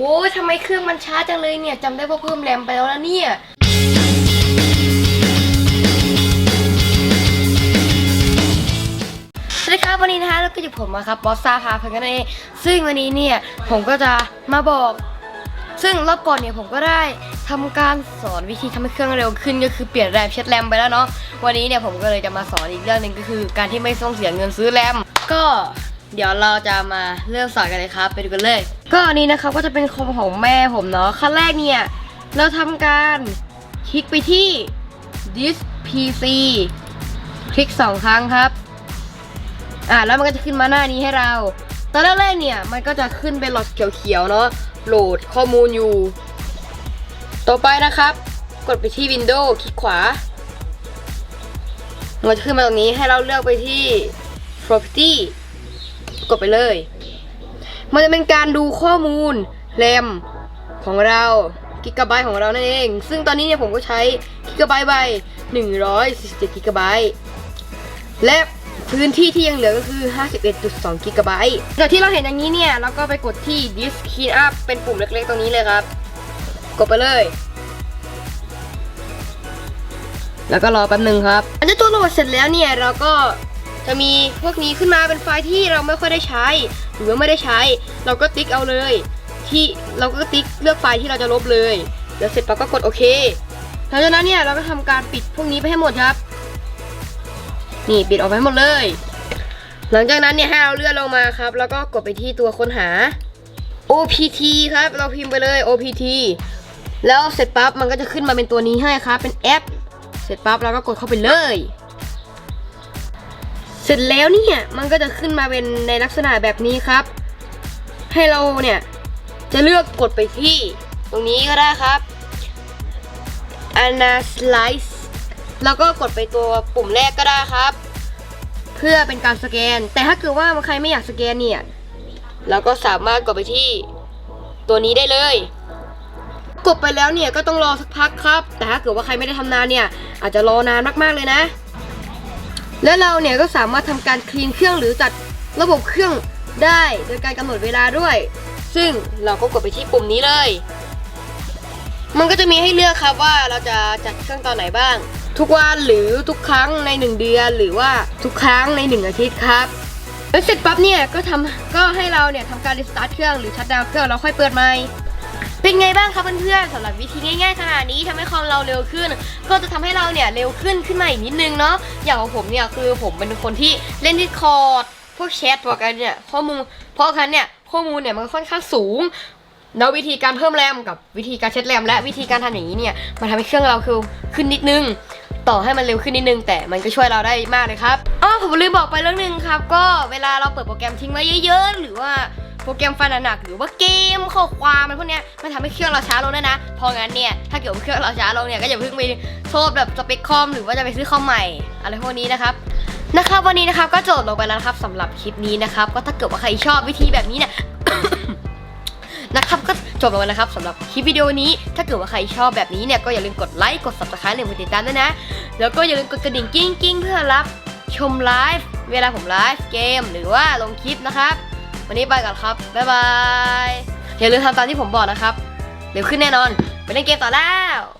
โว้ยทำไมเครื่องมันช้าจังเลยเนี่ยจำได้ว่าเพิ่มแรมไปแล้วนะเนี่ยสวัสดีครับวันนี้นะคะแล้วก็อยู่ผมนะครับบอสซาพาเพื่อนกันเองซึ่งวันนี้เนี่ยผมก็จะมาบอก ซึ่งรอบก่อนเนี่ยผมก็ได้ทำการสอนวิธีทำให้เครื่องเร็วขึ้นก็คือเปลี่ยนแรมเช็ดแรมไปแล้วเนาะวันนี้เนี่ยผมก็เลยจะมาสอนอีกเรื่องหนึ่งก็คือ การที่ไม่ต้องเสียเงินซื้อแรมก็ เดี๋ยวเราจะมาเริ่มสอนกันเลยครับ ไปดูกันเลย ก็อันนี้นะครับก็จะเป็นคอมของแม่ผมเนาะขั้นแรกเนี่ย เราทำการคลิกไปที่ this pc คลิกสองครั้งครับ อ่าแล้วมันก็จะขึ้นมาหน้านี้ให้เรา ตอนแรกๆเนี่ยมันก็จะขึ้นเป็นหลอดเขียวๆเนาะโหลดข้อมูลอยู่ ต่อไปนะครับ กดไปที่ Windows คลิกขวา มันจะขึ้นมาตรงนี้ให้เราเลือกไปที่ Property กดไปเลย มันจะเป็นการดูข้อมูลแรมของเรากิกะไบต์ของเรานั่นเอง ซึ่งตอนนี้เนี่ยผมก็ใช้กิกะไบต์ไป147กิกะไบต์และพื้นที่ที่ยังเหลือก็คือ 51.2กิกะไบต์จากที่เราเห็นอย่างนี้เนี่ยเราก็ไปกดที่ Disk Clean Up เป็นปุ่มเล็กๆตรงนี้เลยครับ กดไปเลย แล้วก็รอแป๊บหนึ่งครับอันนี้ตัวโหลดเสร็จแล้วเนี่ยเราก็ จะมีพวกนี้ขึ้นมาเป็นไฟล์ที่เราไม่ค่อยได้ใช้ หรือว่าไม่ได้ใช้ เราก็ติ๊กเอาเลย ที่เราก็ติ๊กเลือกไฟล์ที่เราจะลบเลยแล้วเสร็จเราก็กดโอเคหลังจากนั้นเนี่ยเราก็ทำการปิดพวกนี้ไปให้หมดครับ นี่ปิดออกไปให้หมดเลย หลังจากนั้นเนี่ยให้เราเลื่อนลงมาครับ แล้วก็กดไปที่ตัวค้นหา OPT ครับ เราพิมพ์ไปเลย OPT แล้วเสร็จปั๊บมันก็จะขึ้นมาเป็นตัวนี้ให้ครับ เป็นแอป เสร็จปั๊บเราก็กดเข้าไปเลย เสร็จแล้วเนี่ยมันก็จะขึ้นมาเป็นในลักษณะแบบนี้ครับ ให้เราเนี่ยจะเลือกกดไปที่ ตรงนี้ก็ได้ครับ Analyze แล้วก็กดไปตัวปุ่มแรกก็ได้ครับ เพื่อเป็นการสแกน แต่ถ้าเกิดว่าใครไม่อยากสแกนเนี่ยเราก็สามารถกดไปที่ตัวนี้ได้เลย กดไปแล้วเนี่ยก็ต้องรอสักพักครับ แต่ถ้าเกิดว่าใครไม่ได้ทำนานเนี่ยอาจจะรอนานมากๆเลยนะ แล้วเราเนี่ยก็สามารถทำการคลีนเครื่องหรือจัดระบบเครื่องได้โดยการกำหนดเวลาด้วย ซึ่งเราก็กดไปที่ปุ่มนี้เลย มันก็จะมีให้เลือกครับว่าเราจะจัดเครื่องตอนไหนบ้าง ทุกวันหรือทุกครั้งใน 1 เดือนหรือว่าทุกครั้งใน 1 อาทิตย์ครับแล้วเสร็จปั๊บเนี่ยก็ทำก็ให้เราเนี่ยทำการรีสตาร์ทเครื่องหรือชัดดาวเครื่องแล้วค่อยเปิดใหม่ เป็นไงบ้างครับเพื่อนๆสำหรับวิธีง่ายๆขนาดนี้ทำให้คอมเราเร็วขึ้น ก็จะทำให้เราเนี่ยเร็วขึ้นขึ้นมาอีกนิดนึงเนาะอย่างของผมเนี่ยคือผมเป็นคนที่เล่นดิสคอร์ดพวกแชทพวกกันเนี่ยข้อมูลเพราะคันเนี่ยข้อมูลเนี่ยมันค่อนข้างสูงแล้ววิธีการเพิ่มแรมกับวิธีการเช็ดแรมและวิธีการทำอย่างนี้เนี่ยมันทำให้เครื่องเราคือขึ้นนิดนึงต่อให้มันเร็วขึ้นนิดนึง แต่มันก็ช่วยเราได้มากเลยครับอ๋อผมลืมบอกไปเรื่องหนึงครับ ก็เวลาเราเปิดโปรแกรมทิ้งไว้เยอะ ๆ หรือว่า โปรแกรมไฟล์หนักๆหรือว่าเกมข้อความมันพวกเนี้ยมันทำให้เครื่องเราช้าลงด้วยนะ เพราะงั้นเนี่ยถ้าเกิดว่าเครื่องเราช้าลงเนี่ยก็อย่าเพิ่งไปโทษแบบสเปคคอมหรือว่าจะไปซื้อคอมใหม่อะไรพวกนี้นะครับนะครับวันนี้นะครับก็จบลงไปแล้วนะครับสำหรับคลิปนี้นะครับ ก็ถ้าเกิดว่าใครชอบวิธีแบบนี้เนี่ยนะครับก็จบลงแล้วนะครับสำหรับคลิปวิดีโอนี้ ถ้าเกิดว่าใครชอบแบบนี้เนี่ยก็อย่าลืมกดไลค์กด subscribe หรือกดติดตามด้วยนะ แล้วก็อย่าลืมกดกระดิ่งกิ้งกิ้งเพื่อรับชมไลฟ์เวลาผมไลฟ์เกมหรือว่าลงคลิปนะครับ วันนี้ไปก่อนครับ บ๊ายบาย อย่าลืมทำตามที่ผมบอกนะครับ เดี๋ยวขึ้นแน่นอน ไปเล่นเกมต่อแล้ว